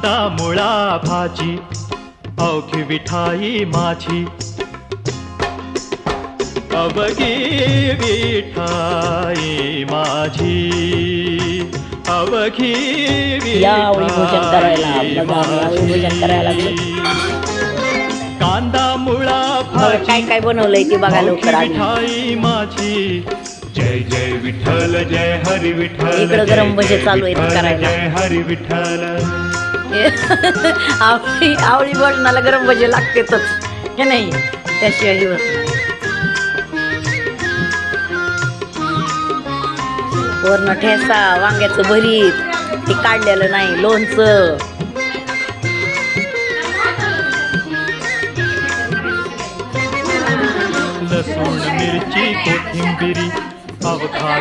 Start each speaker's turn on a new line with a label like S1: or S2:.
S1: मुळा भाजी अवघी विठाई माझी. अवघी विठाई माझी. अवघी. कांदा मुळा
S2: बघा काय काय बनवलंय ते बघा लवकर
S1: विठाई माझी. जय जय विठ्ठल जय हरी विठ्ठल
S2: इकडं गरम भजे चालू आहेत करायला.
S1: जय हरी विठ्ठल.
S2: आवळी आवळी भोजनाला गरम भजे लागतेच हे नाही त्याशिवाय दिवस वरण ठेसा वांग्याचं भरीत ते काढलेलं नाही लोणचं.
S1: लसूण मिरची कोथिंबिरी अवघा